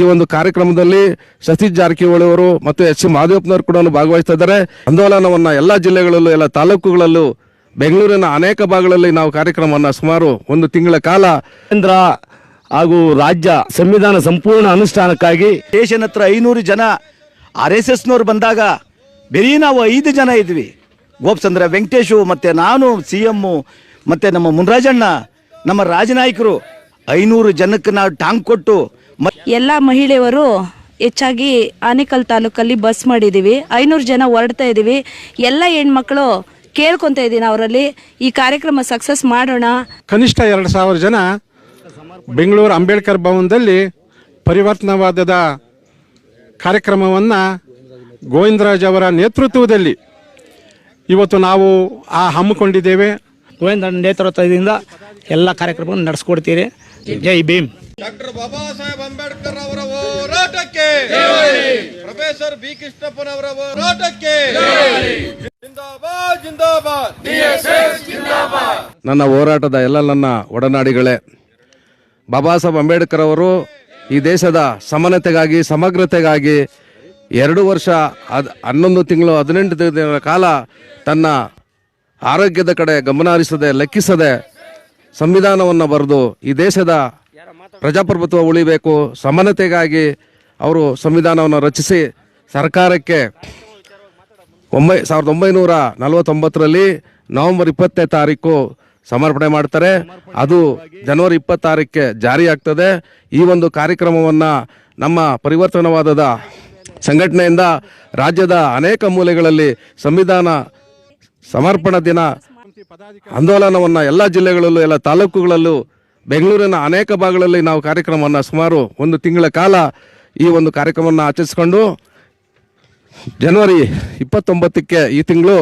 ಈ ಒಂದು ಕಾರ್ಯಕ್ರಮದಲ್ಲಿ ಸತೀಶ್ ಜಾರಕಿಹೊಳಿ ಅವರು ಮತ್ತು ಎಚ್ ಸಿ ಮಾದೇವಪ್ಪನವರು ಕೂಡ ಭಾಗವಹಿಸ್ತಾ ಇದ್ದಾರೆ. ಆಂದೋಲನವನ್ನ ಎಲ್ಲ ಜಿಲ್ಲೆಗಳಲ್ಲೂ, ಎಲ್ಲ ತಾಲೂಕುಗಳಲ್ಲೂ, ಬೆಂಗಳೂರಿನ ಅನೇಕ ಭಾಗಗಳಲ್ಲಿ ನಾವು ಕಾರ್ಯಕ್ರಮವನ್ನು ಸುಮಾರು ಒಂದು ತಿಂಗಳ ಕಾಲ ಕೇಂದ್ರ ಹಾಗೂ ರಾಜ್ಯ ಸಂವಿಧಾನ ಸಂಪೂರ್ಣ ಅನುಷ್ಠಾನಕ್ಕಾಗಿ ಸ್ಟೇಷನ್ ಹತ್ರ ಐನೂರು ಜನ ಆರ್ ಎಸ್ ಎಸ್ನವ್ರು ಬಂದಾಗ ಬರೀ ನಾವು ಐದು ಜನ ಇದ್ವಿ. ಗೋಪ್ಸಂದ್ರ ವೆಂಕಟೇಶು, ಮತ್ತು ನಾನು, ಸಿ ಎಮ್ಮು, ಮತ್ತು ನಮ್ಮ ಮುನ್ರಾಜಣ್ಣ, ನಮ್ಮ ರಾಜನಾಯಕರು ಐನೂರು ಜನಕ್ಕೆ ನಾವು ಟಾಂಗ್ ಕೊಟ್ಟು ಎಲ್ಲ ಮಹಿಳೆಯರು ಹೆಚ್ಚಾಗಿ ಆನೇಕಲ್ ತಾಲೂಕಲ್ಲಿ ಬಸ್ ಮಾಡಿದ್ದೀವಿ. ಐನೂರು ಜನ ಹೊರಡ್ತಾ ಇದ್ದೀವಿ. ಎಲ್ಲ ಹೆಣ್ಮಕ್ಳು ಕೇಳ್ಕೊತಾ ಇದ್ದೀನಿ ಅವರಲ್ಲಿ. ಈ ಕಾರ್ಯಕ್ರಮ ಸಕ್ಸಸ್ ಮಾಡೋಣ. ಕನಿಷ್ಠ ಎರಡು ಸಾವಿರ ಜನ ಬೆಂಗಳೂರು ಅಂಬೇಡ್ಕರ್ ಭವನದಲ್ಲಿ ಪರಿವರ್ತನವಾದದ ಕಾರ್ಯಕ್ರಮವನ್ನು ಗೋವಿಂದರಾಜ್ ಅವರ ನೇತೃತ್ವದಲ್ಲಿ ಇವತ್ತು ನಾವು ಆ ಹಮ್ಮಿಕೊಂಡಿದ್ದೇವೆ. ಗೋವಿಂದ ನೇತೃತ್ವದಿಂದ ಎಲ್ಲ ಕಾರ್ಯಕ್ರಮವನ್ನು ನಡೆಸ್ಕೊಡ್ತೀರಿ. ಜೈ ಭೀಮ್. ಡಾಕ್ಟರ್ ಬಾಬಾ ಸಾಹೇಬ್ ಅಂಬೇಡ್ಕರ್ ಅವರ ಹೋರಾಟಕ್ಕೆ ಪ್ರೊಫೆಸರ್ ಬಿ ಕೃಷ್ಣಪ್ಪನವರ ಹೋರಾಟಕ್ಕೆ ಜಿಂದಾಬಾದ್ ಜಿಂದಾಬಾದ್. ನನ್ನ ಹೋರಾಟದ ಎಲ್ಲ ನನ್ನ ಒಡನಾಡಿಗಳೇ ಬಾಬಾ ಸಾಹೇಬ್ ಅಂಬೇಡ್ಕರ್ ಅವರು ಈ ದೇಶದ ಸಮಾನತೆಗಾಗಿ ಸಮಗ್ರತೆಗಾಗಿ ಎರಡು ವರ್ಷ ಅದ್ ಹನ್ನೊಂದು ತಿಂಗಳು ಹದಿನೆಂಟು ದಿನಗಳ ಕಾಲ ತನ್ನ ಆರೋಗ್ಯದ ಕಡೆ ಗಮನ ಹರಿಸದೆ ಲೆಕ್ಕಿಸದೆ ಸಂವಿಧಾನವನ್ನು ಬರೆದು ಈ ದೇಶದ ಪ್ರಜಾಪ್ರಭುತ್ವ ಉಳಿಬೇಕು. ಸಮಾನತೆಗಾಗಿ ಅವರು ಸಂವಿಧಾನವನ್ನು ರಚಿಸಿ ಸರ್ಕಾರಕ್ಕೆ ಒಂಬೈ, ಸಾವಿರದ ಒಂಬೈನೂರ ನಲವತ್ತೊಂಬತ್ತರಲ್ಲಿ ನವೆಂಬರ್ ಇಪ್ಪತ್ತನೇ ತಾರೀಕು ಸಮರ್ಪಣೆ ಮಾಡ್ತಾರೆ. ಅದು ಜನವರಿ ಇಪ್ಪತ್ತಾರಕ್ಕೆ ಜಾರಿ ಆಗ್ತದೆ. ಈ ಒಂದು ಕಾರ್ಯಕ್ರಮವನ್ನು ನಮ್ಮ ಪರಿವರ್ತನವಾದದ ಸಂಘಟನೆಯಿಂದ ರಾಜ್ಯದ ಅನೇಕ ಮೂಲೆಗಳಲ್ಲಿ ಸಂವಿಧಾನ ಸಮರ್ಪಣಾ ದಿನ, ಆಂದೋಲನವನ್ನು ಎಲ್ಲ ಜಿಲ್ಲೆಗಳಲ್ಲೂ, ಎಲ್ಲ ತಾಲೂಕುಗಳಲ್ಲೂ ಬೆಂಗಳೂರಿನ ಅನೇಕ ಭಾಗಗಳಲ್ಲಿ ನಾವು ಕಾರ್ಯಕ್ರಮವನ್ನು ಸುಮಾರು ಒಂದು ತಿಂಗಳ ಕಾಲ ಈ ಒಂದು ಕಾರ್ಯಕ್ರಮವನ್ನು ಆಚರಿಸಿಕೊಂಡು ಜನವರಿ ಇಪ್ಪತ್ತೊಂಬತ್ತಕ್ಕೆ ಈ ತಿಂಗಳು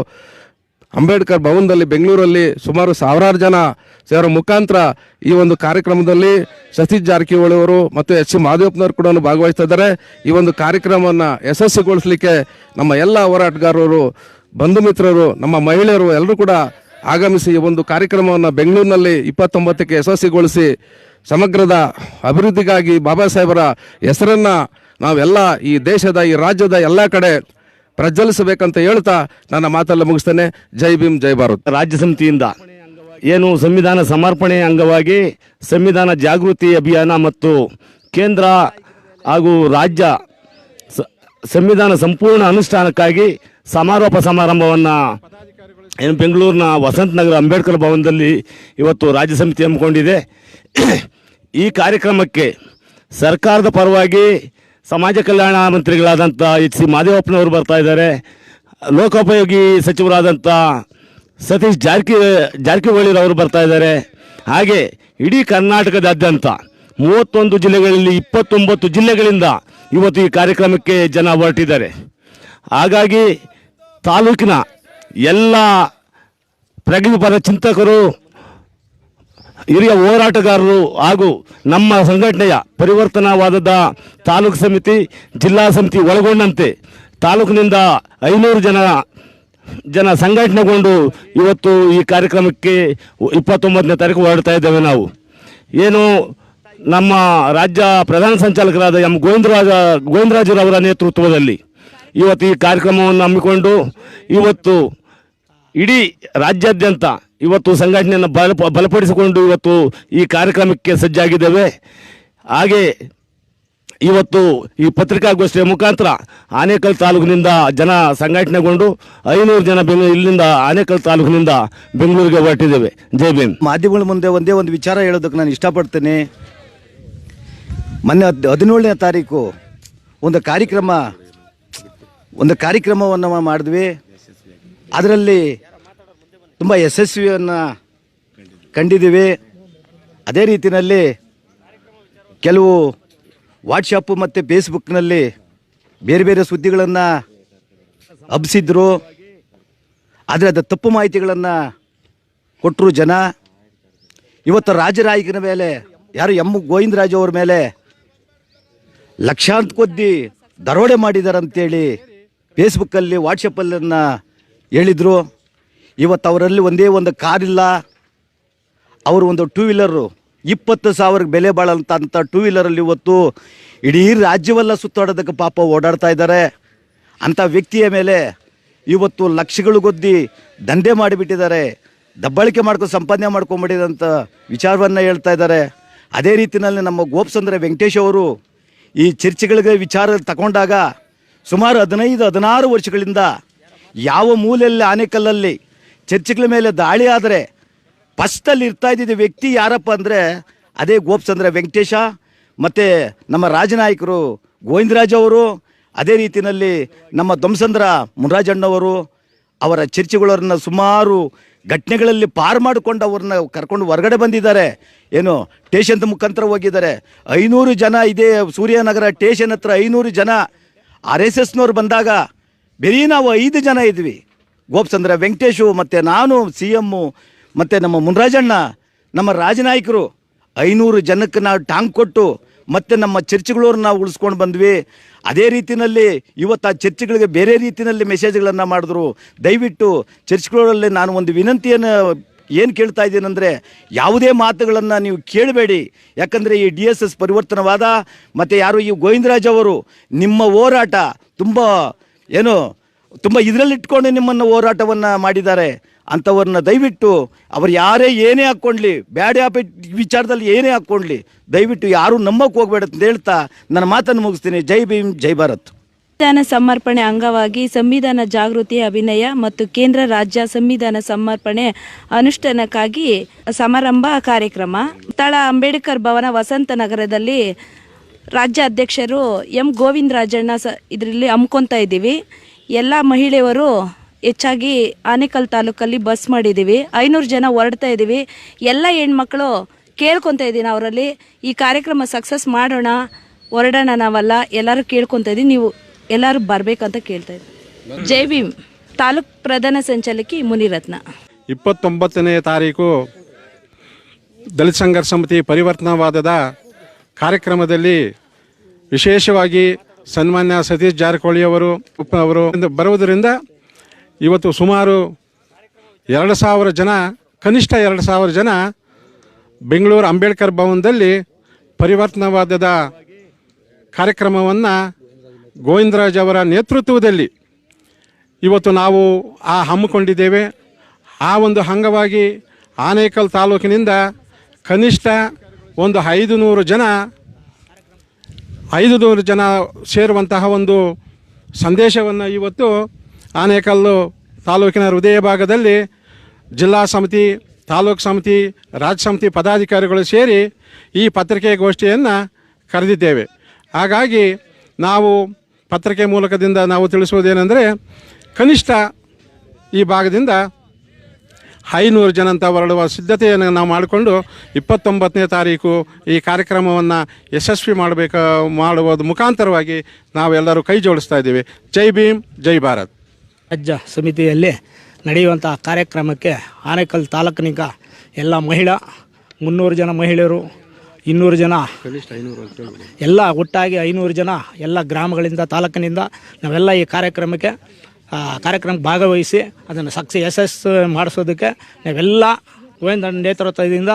ಅಂಬೇಡ್ಕರ್ ಭವನದಲ್ಲಿ ಬೆಂಗಳೂರಲ್ಲಿ ಸುಮಾರು ಸಾವಿರಾರು ಜನ ಸೇರೋ ಮುಖಾಂತರ ಈ ಒಂದು ಕಾರ್ಯಕ್ರಮದಲ್ಲಿ ಸತೀಶ್ ಜಾರಕಿಹೊಳಿ ಅವರು ಮತ್ತು ಎಚ್ ಸಿ ಮಾದೇವಪ್ಪನವರು ಕೂಡ ಭಾಗವಹಿಸ್ತಾ ಇದ್ದಾರೆ ಈ ಒಂದು ಕಾರ್ಯಕ್ರಮವನ್ನು ಯಶಸ್ವಿಗೊಳಿಸಲಿಕ್ಕೆ ನಮ್ಮ ಎಲ್ಲ ಹೋರಾಟಗಾರರು, ಬಂಧು ಮಿತ್ರರು, ನಮ್ಮ ಮಹಿಳೆಯರು ಎಲ್ಲರೂ ಕೂಡ ಆಗಮಿಸಿ ಈ ಒಂದು ಕಾರ್ಯಕ್ರಮವನ್ನು ಬೆಂಗಳೂರಿನಲ್ಲಿ ಇಪ್ಪತ್ತೊಂಬತ್ತಕ್ಕೆ ಯಶಸ್ವಿಗೊಳಿಸಿ ಸಮಗ್ರದ ಅಭಿವೃದ್ಧಿಗಾಗಿ ಬಾಬಾ ಸಾಹೇಬರ ಹೆಸರನ್ನು ನಾವೆಲ್ಲ ಈ ದೇಶದ, ಈ ರಾಜ್ಯದ ಎಲ್ಲ ಕಡೆ ಪ್ರಜ್ವಲಿಸಬೇಕಂತ ಹೇಳ್ತಾ ನನ್ನ ಮಾತಲ್ಲ ಮುಗಿಸ್ತೇನೆ. ಜೈ ಭೀಮ್, ಜೈ ಭಾರತ್. ರಾಜ್ಯ ಸಮಿತಿಯಿಂದ ಏನು ಸಂವಿಧಾನ ಸಮರ್ಪಣೆ ಅಂಗವಾಗಿ ಸಂವಿಧಾನ ಜಾಗೃತಿ ಅಭಿಯಾನ ಮತ್ತು ಕೇಂದ್ರ ಹಾಗೂ ರಾಜ್ಯ ಸಂವಿಧಾನ ಸಂಪೂರ್ಣ ಅನುಷ್ಠಾನಕ್ಕಾಗಿ ಸಮಾರೋಪ ಸಮಾರಂಭವನ್ನು ಏನು ಬೆಂಗಳೂರಿನ ವಸಂತ ನಗರ ಅಂಬೇಡ್ಕರ್ ಭವನದಲ್ಲಿ ಇವತ್ತು ರಾಜ್ಯ ಸಮಿತಿ ಹಮ್ಮಿಕೊಂಡಿದೆ. ಈ ಕಾರ್ಯಕ್ರಮಕ್ಕೆ ಸರ್ಕಾರದ ಪರವಾಗಿ ಸಮಾಜ ಕಲ್ಯಾಣ ಮಂತ್ರಿಗಳಾದಂಥ ಎಚ್ ಸಿ ಮಾದೇವಪ್ಪನವರು ಬರ್ತಾ ಇದ್ದಾರೆ. ಲೋಕೋಪಯೋಗಿ ಸಚಿವರಾದಂಥ ಸತೀಶ್ ಜಾರಕಿ, ಜಾರಕಿಹೊಳಿರವರು ಬರ್ತಾ ಇದ್ದಾರೆ. ಹಾಗೆ ಇಡೀ ಕರ್ನಾಟಕದಾದ್ಯಂತ ಮೂವತ್ತೊಂದು ಜಿಲ್ಲೆಗಳಲ್ಲಿ ಇಪ್ಪತ್ತೊಂಬತ್ತು ಜಿಲ್ಲೆಗಳಿಂದ ಇವತ್ತು ಈ ಕಾರ್ಯಕ್ರಮಕ್ಕೆ ಜನ ಹೊರಟಿದ್ದಾರೆ. ಹಾಗಾಗಿ ತಾಲೂಕಿನ ಎಲ್ಲ ಪ್ರಗತಿಪರ ಚಿಂತಕರು, ಹಿರಿಯ ಹೋರಾಟಗಾರರು ಹಾಗೂ ನಮ್ಮ ಸಂಘಟನೆಯ ಪರಿವರ್ತನವಾದದ ತಾಲೂಕು ಸಮಿತಿ, ಜಿಲ್ಲಾ ಸಮಿತಿ ಒಳಗೊಂಡಂತೆ ತಾಲೂಕಿನಿಂದ ಐನೂರು ಜನ ಜನ ಸಂಘಟನೆಗೊಂಡು ಇವತ್ತು ಈ ಕಾರ್ಯಕ್ರಮಕ್ಕೆ ಇಪ್ಪತ್ತೊಂಬತ್ತನೇ ತಾರೀಕು ಹೊರಡ್ತಾ ಇದ್ದೇವೆ ನಾವು. ಏನು ನಮ್ಮ ರಾಜ್ಯ ಪ್ರಧಾನ ಸಂಚಾಲಕರಾದ ಎಂ. ಗೋವಿಂದರಾಜ, ಗೋವಿಂದರಾಜರವರ ನೇತೃತ್ವದಲ್ಲಿ ಇವತ್ತು ಈ ಕಾರ್ಯಕ್ರಮವನ್ನು ಹಮ್ಮಿಕೊಂಡು ಇವತ್ತು ಇಡೀ ರಾಜ್ಯಾದ್ಯಂತ ಇವತ್ತು ಸಂಘಟನೆಯನ್ನು ಬಲ, ಬಲಪಡಿಸಿಕೊಂಡು ಇವತ್ತು ಈ ಕಾರ್ಯಕ್ರಮಕ್ಕೆ ಸಜ್ಜಾಗಿದ್ದೇವೆ. ಹಾಗೆ ಇವತ್ತು ಈ ಪತ್ರಿಕಾಗೋಷ್ಠಿಯ ಮುಖಾಂತರ ಆನೇಕಲ್ ತಾಲೂಕಿನಿಂದ ಜನ ಸಂಘಟನೆಗೊಂಡು ಐನೂರು ಜನ ಬೆಂಗಳೂರು ಇಲ್ಲಿಂದ ಆನೇಕಲ್ ತಾಲೂಕಿನಿಂದ ಬೆಂಗಳೂರಿಗೆ ಹೊರಟಿದ್ದೇವೆ. ಜೈ ಭೀಮ್. ಮಾಧ್ಯಮಗಳ ಮುಂದೆ ಒಂದೇ ಒಂದು ವಿಚಾರ ಹೇಳೋದಕ್ಕೆ ನಾನು ಇಷ್ಟಪಡ್ತೇನೆ. ಮೊನ್ನೆ ಹದ್, ಹದಿನೇಳನೇ ತಾರೀಕು ಒಂದು ಕಾರ್ಯಕ್ರಮ ಒಂದು ಕಾರ್ಯಕ್ರಮವನ್ನು ಮಾಡಿದ್ವಿ. ಅದರಲ್ಲಿ ತುಂಬ ಯಶಸ್ವಿಯನ್ನು ಕಂಡಿದ್ದೀವಿ. ಅದೇ ರೀತಿಯಲ್ಲಿ ಕೆಲವು ವಾಟ್ಸಪ್ಪು ಮತ್ತು ಫೇಸ್ಬುಕ್ನಲ್ಲಿ ಬೇರೆ ಬೇರೆ ಸುದ್ದಿಗಳನ್ನು ಹಬ್ಸಿದ್ರು. ಆದರೆ ಅದು ತಪ್ಪು ಮಾಹಿತಿಗಳನ್ನು ಕೊಟ್ಟರು ಜನ. ಇವತ್ತು ರಾಜರಾಯಕನ ಮೇಲೆ, ಯಾರು ಎಂ ಗೋವಿಂದರಾಜು ಅವ್ರ ಮೇಲೆ ಲಕ್ಷಾಂತ ಕೊದ್ದಿ ದರೋಡೆ ಮಾಡಿದಾರಂತೇಳಿ ಫೇಸ್ಬುಕ್ಕಲ್ಲಿ, ವಾಟ್ಸಪ್ಪಲ್ಲನ್ನು ಹೇಳಿದರು, ಇವತ್ತು ಅವರಲ್ಲಿ ಒಂದೇ ಒಂದು ಕಾರಿಲ್ಲ. ಅವರು ಒಂದು ಟೂ ವೀಲರು ಇಪ್ಪತ್ತು ಸಾವಿರಕ್ಕೆ ಬೆಲೆ ಬಾಳಂತ ಟೂ ವೀಲರಲ್ಲಿ ಇವತ್ತು ಇಡೀ ರಾಜ್ಯವೆಲ್ಲ ಸುತ್ತಾಡೋದಕ್ಕೆ ಪಾಪ ಓಡಾಡ್ತಾ ಇದ್ದಾರೆ. ಅಂಥ ವ್ಯಕ್ತಿಯ ಮೇಲೆ ಇವತ್ತು ಲಕ್ಷಗಳು ಗೊದ್ದಿ ದಂಧೆ ಮಾಡಿಬಿಟ್ಟಿದ್ದಾರೆ. ದಬ್ಬಾಳಿಕೆ ಮಾಡ್ಕೊಂಡು ಸಂಪಾದನೆ ಮಾಡ್ಕೊಂಬಿಟ್ಟಿದಂಥ ವಿಚಾರವನ್ನು ಹೇಳ್ತಾ ಇದ್ದಾರೆ. ಅದೇ ರೀತಿಯಲ್ಲಿ ನಮ್ಮ ಗೋಪಸಂದ್ರ ವೆಂಕಟೇಶ್ ಅವರು ಈ ಚರ್ಚ್ಗಳಿಗೆ ವಿಚಾರ ತಗೊಂಡಾಗ ಸುಮಾರು ಹದಿನೈದು, ಹದಿನಾರು ವರ್ಷಗಳಿಂದ ಯಾವ ಮೂಲೆಯಲ್ಲಿ, ಆನೆಕಲ್ಲಲ್ಲಿ ಚರ್ಚ್ಗಳ ಮೇಲೆ ದಾಳಿ ಆದರೆ ಫಸ್ಟಲ್ಲಿ ಇರ್ತಾ ಇದ್ದಿದ್ದ ವ್ಯಕ್ತಿ ಯಾರಪ್ಪ ಅಂದರೆ ಅದೇ ಗೋಪಚಂದ್ರ ವೆಂಕಟೇಶ, ಮತ್ತು ನಮ್ಮ ರಾಜನಾಯಕರು ಗೋವಿಂದರಾಜ್ ಅವರು, ಅದೇ ರೀತಿಯಲ್ಲಿ ನಮ್ಮ ಧ್ವಂಸಂದ್ರ ಮುನರಾಜಣ್ಣವರು ಅವರ ಚರ್ಚೆಗಳವ್ರನ್ನ ಸುಮಾರು ಘಟನೆಗಳಲ್ಲಿ ಪಾರು ಮಾಡಿಕೊಂಡು ಅವ್ರನ್ನ ಕರ್ಕೊಂಡು ಹೊರಗಡೆ ಬಂದಿದ್ದಾರೆ. ಏನು ಟೇಷನ್ ಮುಖಾಂತರ ಹೋಗಿದ್ದಾರೆ. ಐನೂರು ಜನ ಇದೇ ಸೂರ್ಯನಗರ ಟೇಷನ್ ಹತ್ರ ಐನೂರು ಜನ ಆರ್ ಎಸ್ ಎಸ್ನವ್ರು ಬಂದಾಗ ಬರೀ ನಾವು ಐದು ಜನ ಇದ್ವಿ. ಗೋಪಚಂದ್ರ ವೆಂಕಟೇಶು ಮತ್ತು ನಾನು ಸಿ ಎಮ್ಮು ಮತ್ತು ನಮ್ಮ ಮುನರಾಜಣ್ಣ, ನಮ್ಮ ರಾಜನಾಯಕರು ಐನೂರು ಜನಕ್ಕೆ ನಾವು ಟಾಂಗ್ ಕೊಟ್ಟು ಮತ್ತು ನಮ್ಮ ಚರ್ಚ್ಗಳವ್ರನ್ನ ನಾವು ಉಳಿಸ್ಕೊಂಡು ಬಂದ್ವಿ. ಅದೇ ರೀತಿಯಲ್ಲಿ ಇವತ್ತು ಆ ಚರ್ಚ್ಗಳಿಗೆ ಬೇರೆ ರೀತಿಯಲ್ಲಿ ಮೆಸೇಜ್ಗಳನ್ನು ಮಾಡಿದ್ರು. ದಯವಿಟ್ಟು ಚರ್ಚ್ಗಳಲ್ಲಿ ನಾನು ಒಂದು ವಿನಂತಿಯನ್ನು ಏನು ಕೇಳ್ತಾ ಇದ್ದೀನಂದರೆ ಯಾವುದೇ ಮಾತುಗಳನ್ನು ನೀವು ಕೇಳಬೇಡಿ. ಯಾಕಂದರೆ ಈ ಡಿ ಎಸ್ ಎಸ್ ಪರಿವರ್ತನವಾದ ಮತ್ತು ಯಾರು ಈ ಗೋವಿಂದರಾಜ್ ಅವರು ನಿಮ್ಮ ಹೋರಾಟ ತುಂಬ ಏನು, ತುಂಬ ಇದರಲ್ಲಿಟ್ಕೊಂಡು ನಿಮ್ಮನ್ನು ಹೋರಾಟವನ್ನು ಮಾಡಿದ್ದಾರೆ ಅಂಥವ್ರನ್ನ ದಯವಿಟ್ಟು ಅವ್ರು ಯಾರೇ ಏನೇ ಹಾಕ್ಕೊಳ್ಳಿ ಬ್ಯಾಡ್ ಹ್ಯಾಬಿಟ್ ವಿಚಾರದಲ್ಲಿ ಏನೇ ಹಾಕ್ಕೊಳ್ಳಿ ದಯವಿಟ್ಟು ಯಾರೂ ನಂಬಕ್ಕೆ ಹೋಗ್ಬೇಡ ಅಂತ ಹೇಳ್ತಾ ನನ್ನ ಮಾತನ್ನು ಮುಗಿಸ್ತೀನಿ. ಜೈ ಭೀಮ್, ಜೈ ಭಾರತ್. ಸಂವಿಧಾನ ಸಮರ್ಪಣೆ ಅಂಗವಾಗಿ ಸಂವಿಧಾನ ಜಾಗೃತಿ, ಅಭಿನಯ ಮತ್ತು ಕೇಂದ್ರ ರಾಜ್ಯ ಸಂವಿಧಾನ ಸಮರ್ಪಣೆ ಅನುಷ್ಠಾನಕ್ಕಾಗಿ ಸಮಾರಂಭ ಕಾರ್ಯಕ್ರಮ. ಸ್ಥಳ ಅಂಬೇಡ್ಕರ್ ಭವನ ವಸಂತ ನಗರದಲ್ಲಿ ರಾಜ್ಯ ಅಧ್ಯಕ್ಷರು ಎಂ ಗೋವಿಂದರಾಜಣ್ಣ ಸ ಇದರಲ್ಲಿ ಹಮ್ಕೊತಾ ಇದ್ದೀವಿ. ಎಲ್ಲ ಮಹಿಳೆಯವರು ಹೆಚ್ಚಾಗಿ ಆನೇಕಲ್ ತಾಲೂಕಲ್ಲಿ ಬಸ್ ಮಾಡಿದ್ದೀವಿ. ಐನೂರು ಜನ ಹೊರಡ್ತಾ ಇದ್ದೀವಿ. ಎಲ್ಲ ಹೆಣ್ಮಕ್ಳು ಕೇಳ್ಕೊತಾ ಇದ್ದೀನಿ ಅವರಲ್ಲಿ ಈ ಕಾರ್ಯಕ್ರಮ ಸಕ್ಸಸ್ ಮಾಡೋಣ, ಹೊರಡೋಣ ನಾವಲ್ಲ. ಎಲ್ಲರೂ ಕೇಳ್ಕೊತಾ ಇದ್ದೀನಿ ನೀವು ಎಲ್ಲರೂ ಬರಬೇಕಂತ ಕೇಳ್ತಾ ಇದ್ದೀವಿ ಜೈ ಭೀಮ್ ತಾಲೂಕ್ ಪ್ರಧಾನ ಸಂಚಾಲಕಿ ಮುನಿರತ್ನ. ಇಪ್ಪತ್ತೊಂಬತ್ತನೇ ತಾರೀಕು ದಲಿತ ಸಂಘರ್ಷ ಸಮಿತಿ ಪರಿವರ್ತನಾವಾದದ ಕಾರ್ಯಕ್ರಮದಲ್ಲಿ ವಿಶೇಷವಾಗಿ ಸನ್ಮಾನ್ಯ ಸತೀಶ್ ಜಾರಕಿಹೊಳಿ ಅವರು ಅವರು ಬರುವುದರಿಂದ ಇವತ್ತು ಸುಮಾರು ಎರಡು ಸಾವಿರ ಜನ, ಕನಿಷ್ಠ ಎರಡು ಸಾವಿರ ಜನ ಬೆಂಗಳೂರು ಅಂಬೇಡ್ಕರ್ ಭವನದಲ್ಲಿ ಪರಿವರ್ತನಾವಾದದ ಕಾರ್ಯಕ್ರಮವನ್ನು ಗೋವಿಂದರಾಜ್ ಅವರ ನೇತೃತ್ವದಲ್ಲಿ ಇವತ್ತು ನಾವು ಆ ಹಮ್ಮಿಕೊಂಡಿದ್ದೇವೆ. ಆ ಒಂದು ಅಂಗವಾಗಿ ಆನೇಕಲ್ ತಾಲೂಕಿನಿಂದ ಕನಿಷ್ಠ ಒಂದು ಐದು ನೂರು ಜನ ಐದು ನೂರು ಜನ ಸೇರುವಂತಹ ಒಂದು ಸಂದೇಶವನ್ನು ಇವತ್ತು ಆನೇಕಲ್ಲು ತಾಲೂಕಿನ ಹೃದಯ ಭಾಗದಲ್ಲಿ ಜಿಲ್ಲಾ ಸಮಿತಿ, ತಾಲೂಕು ಸಮಿತಿ, ರಾಜ್ಯ ಸಮಿತಿ ಪದಾಧಿಕಾರಿಗಳು ಸೇರಿ ಈ ಪತ್ರಿಕೆಗೋಷ್ಠಿಯನ್ನು ಕರೆದಿದ್ದೇವೆ. ಹಾಗಾಗಿ ನಾವು ಪತ್ರಿಕೆ ಮೂಲಕದಿಂದ ನಾವು ತಿಳಿಸುವುದೇನೆಂದರೆ, ಕನಿಷ್ಠ ಈ ಭಾಗದಿಂದ ಐನೂರು ಜನ ಅಂತ ಹೊರಡುವ ಸಿದ್ಧತೆಯನ್ನು ನಾವು ಮಾಡಿಕೊಂಡು ಇಪ್ಪತ್ತೊಂಬತ್ತನೇ ತಾರೀಕು ಈ ಕಾರ್ಯಕ್ರಮವನ್ನು ಯಶಸ್ವಿ ಮಾಡಬೇಕು, ಮಾಡುವುದು ಮುಖಾಂತರವಾಗಿ ನಾವೆಲ್ಲರೂ ಕೈ ಜೋಡಿಸ್ತಾ ಇದ್ದೀವಿ. ಜೈ ಭೀಮ್, ಜೈ ಭಾರತ್. ರಾಜ್ಯ ಸಮಿತಿಯಲ್ಲಿ ನಡೆಯುವಂಥ ಕಾರ್ಯಕ್ರಮಕ್ಕೆ ಆನೇಕಲ್ ತಾಲೂಕಿನಿಂದ ಎಲ್ಲ ಮಹಿಳಾ, ಮುನ್ನೂರು ಜನ ಮಹಿಳೆಯರು ಇನ್ನೂರು ಜನ. ಎಲ್ಲ ಒಟ್ಟಾಗಿ ಐನೂರು ಜನ ಎಲ್ಲ ಗ್ರಾಮಗಳಿಂದ ತಾಲೂಕಿನಿಂದ ನಾವೆಲ್ಲ ಈ ಕಾರ್ಯಕ್ರಮಕ್ಕೆ ಕಾರ್ಯಕ್ರಮಕ್ಕೆ ಭಾಗವಹಿಸಿ ಅದನ್ನು ಸಕ್ಸಿ ಯಶಸ್ಸು ಮಾಡಿಸೋದಕ್ಕೆ ನಾವೆಲ್ಲ ಗೋವಿಂದ ನೇತೃತ್ವದಿಂದ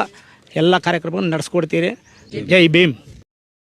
ಎಲ್ಲ ಕಾರ್ಯಕ್ರಮವನ್ನು ನಡೆಸ್ಕೊಡ್ತೀರಿ. ಜೈ ಭೀಮ್.